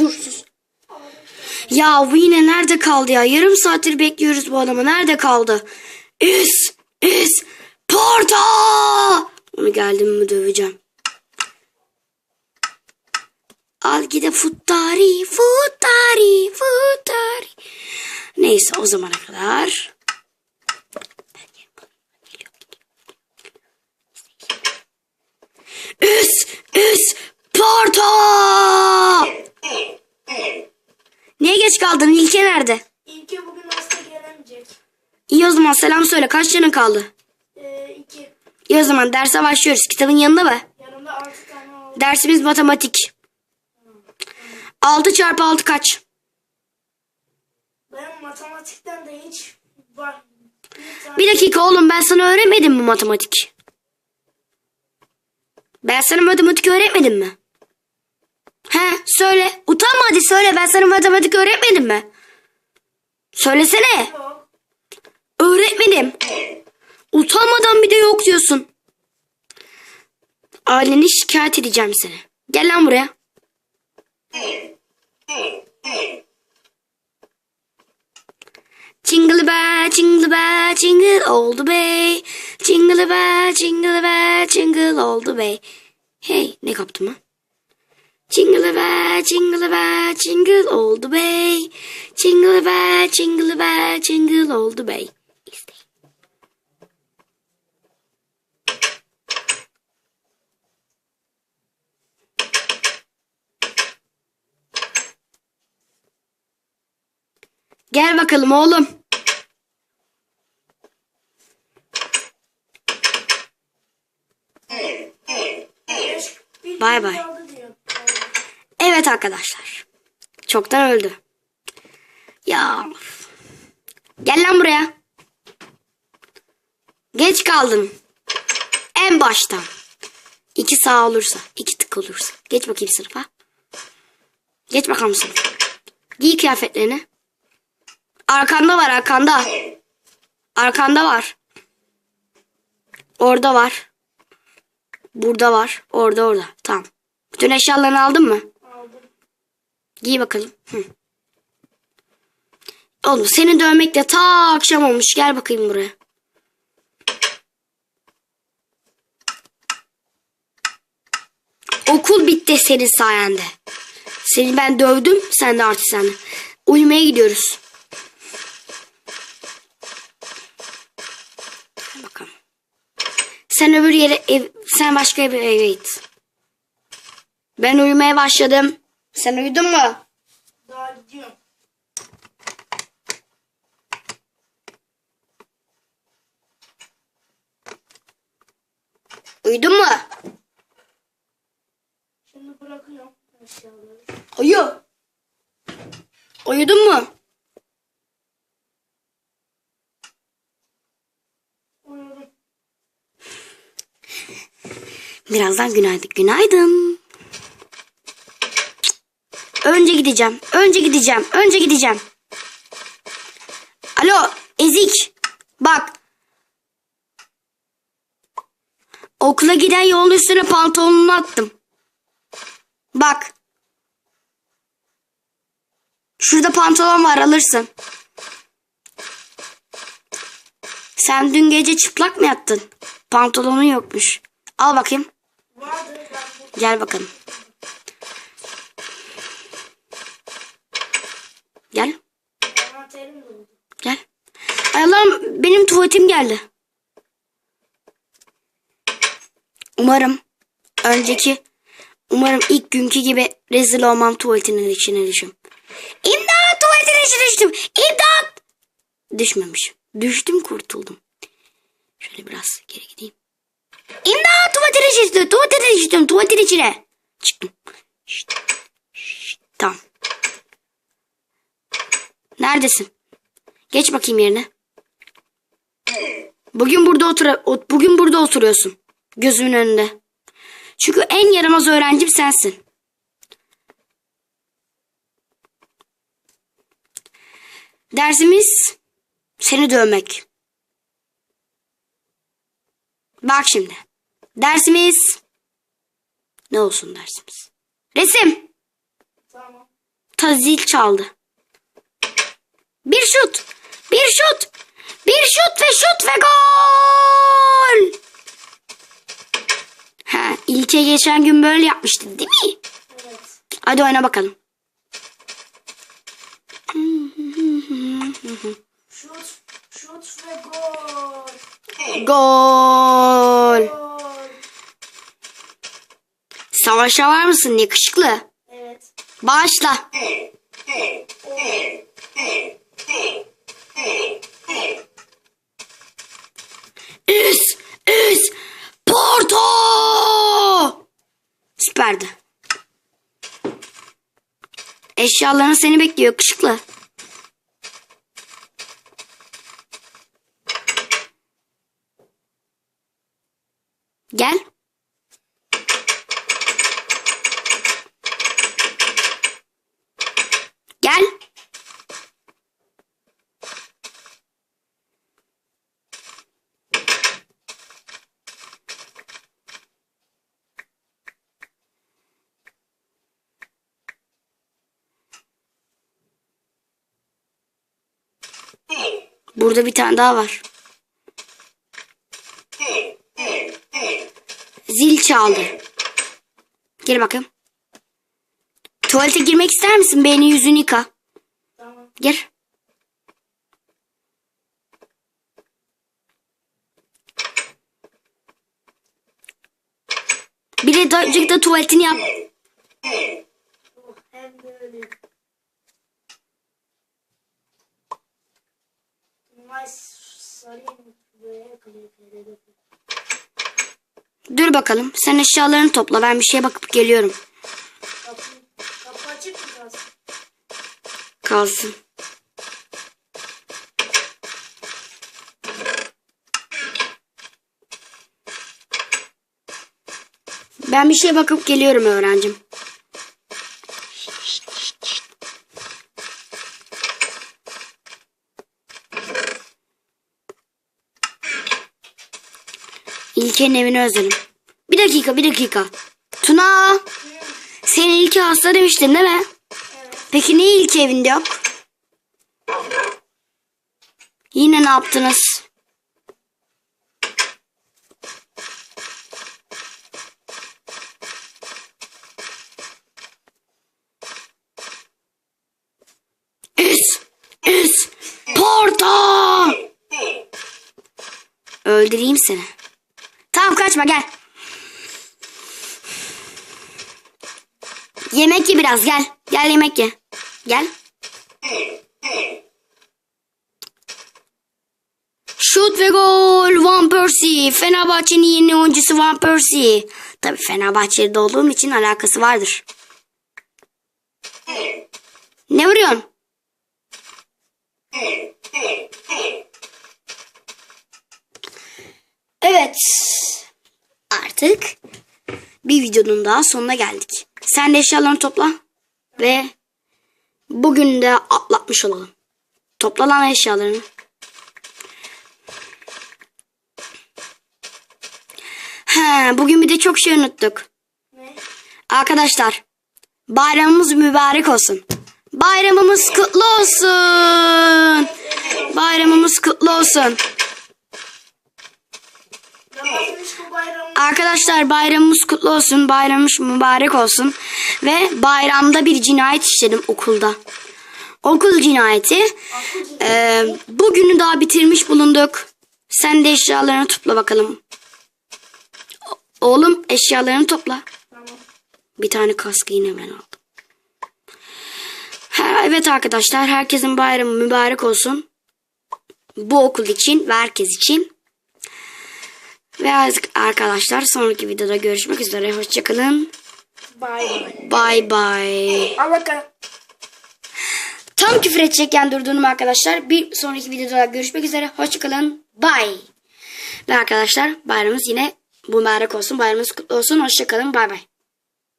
Dur sus. Ya bu yine nerede kaldı ya? Yarım saattir bekliyoruz bu adamı. Nerede kaldı? Üs! Üs! Porta! Onu geldim mi döveceğim. Al gide futtari, futtari, futtari. Neyse o zamana kadar. Üs! Üs! Porta! Niye geç kaldın? İlke nerede? İlke bugün hasta gelemeyecek. İyi o zaman selam söyle. Kaç canın kaldı? Ee, iki. İyi o zaman derse başlıyoruz. Kitabın yanında mı? Yanımda altı tane oldu. Dersimiz matematik. 6 çarpı 6 kaç? Benim matematikten de hiç var. Bir tane Bir dakika oğlum ben sana öğretmedim mi matematik? Ben sana matematik öğretmedim mi? Söyle. Utanma hadi söyle ben sana matematik öğretmedim mi? Söylesene. Öğretmedim. Utanmadan bir de yok diyorsun. Aileni şikayet edeceğim seni. Gel lan buraya. Jingle bell, jingle bell, jingle all the way. Jingle bell, jingle bell, jingle all the way. Hey, ne kaptım ha? Jingle bell, jingle bell, jingle all the way. Jingle bell, jingle bell, jingle all the way. Gel bakalım oğlum. Bay bay. Evet arkadaşlar. Çoktan öldü. Ya. Gel lan buraya. Geç kaldın. En baştan. İki sağ olursa. iki tık olursa. Geç bakayım sınıfa. Geç bakalım sınıfa. Giy kıyafetlerini. Arkanda var arkanda. Arkanda var. Orada var. Burada var. Orada orada. Tamam. Bütün eşyalarını aldın mı? Giy bakalım. Hı. Oğlum seni dövmek de ta akşam olmuş. Gel bakayım buraya. Okul bitti senin sayende. Seni ben dövdüm. Sen de artık sen. Uyumaya gidiyoruz. Bakalım. Sen öbür yere ev, sen başka bir eve git. Ben uyumaya başladım. Sen uyudun mu? Daha gidiyorum. Uyudun mu? Şimdi bırakıyorum eşyaları. Uyu. Uyudun mu? Uyudum. Birazdan günaydın. Günaydın. Önce gideceğim. Önce gideceğim. Önce gideceğim. Alo Ezik. Bak. Okula giden yolun üstüne pantolonunu attım. Bak. Şurada pantolon var alırsın. Sen dün gece çıplak mı yattın? Pantolonun yokmuş. Al bakayım. Gel bakalım. Tuvaletim geldi. Umarım önceki umarım ilk günkü gibi rezil olmam tuvaletinin içine düşüm. İmdat tuvaletin içine düştüm. İmdat. Düşmemiş. Düştüm kurtuldum. Şöyle biraz geri gideyim. İmdat tuvaletin içine. Tuvaletin içine. Tuvaletin içine. Çıktım. Şşt. Şşt. Tamam. Neredesin? Geç bakayım yerine. Bugün burada otur bugün burada oturuyorsun. Gözümün önünde. Çünkü en yaramaz öğrencim sensin. Dersimiz seni dövmek. Bak şimdi. Dersimiz ne olsun dersimiz? Resim. Tamam. Ta zil çaldı. Bir şut. Bir şut. Bir şut ve şut ve gol. Ha, ilke geçen gün böyle yapmıştı değil mi? Evet. Hadi oyna bakalım. Şut. Şut ve gol. Gol. Gol. Savaşa var mısın yakışıklı? Evet. Başla. Üs, üs, Porto! Süperdi. Eşyaların seni bekliyor yakışıklı. Gel. Gel. Burada bir tane daha var. Zil çaldı. Gel bakayım. Tuvalete girmek ister misin? Beyni yüzünü yıka. Tamam. Gir. Bir de tuvaletini yap. Dur bakalım. Sen eşyalarını topla. Ben bir şeye bakıp geliyorum. Kapı, kapı açık mı kalsın? Kalsın. Ben bir şeye bakıp geliyorum öğrencim. İlke'nin evini özledim. Bir dakika bir dakika. Tuna. Senin İlke hasta demiştin değil mi? Peki niye İlke evinde yok? Yine ne yaptınız? Üs! Üs! Porto! Öldüreyim seni. Tamam kaçma gel. Yemek ye biraz gel. Gel yemek ye. Gel. Şut ve gol Van Persie. Fenerbahçe'nin yeni oyuncusu Van Persie. Tabii Fenerbahçe'de olduğum için alakası vardır. Ne vuruyorsun? Evet. Artık bir videonun daha sonuna geldik. Sen de eşyalarını topla. Ve bugün de atlatmış olalım. Topla lan eşyalarını. He, bugün bir de çok şey unuttuk. Ne? Arkadaşlar bayramımız mübarek olsun. Bayramımız kutlu olsun. Bayramımız kutlu olsun. Ramazan bu bayramı. Arkadaşlar bayramımız kutlu olsun. Bayramımız mübarek olsun. Ve bayramda bir cinayet işledim okulda. Okul cinayeti. Ee, bugünü daha bitirmiş bulunduk. Sen de eşyalarını topla bakalım. Oğlum eşyalarını topla. Bir tane kaskı yine ben aldım. Evet arkadaşlar herkesin bayramı mübarek olsun. Bu okul için ve herkes için. Ve arkadaşlar sonraki videoda görüşmek üzere. Hoşçakalın. Bay bay. Bay bay. Al bakalım. Tam küfür edecekken durdurdum arkadaşlar. Bir sonraki videoda görüşmek üzere. Hoşçakalın. Bay. Ve arkadaşlar bayramımız yine mübarek olsun. Bayramımız kutlu olsun. Hoşçakalın. Bay bay.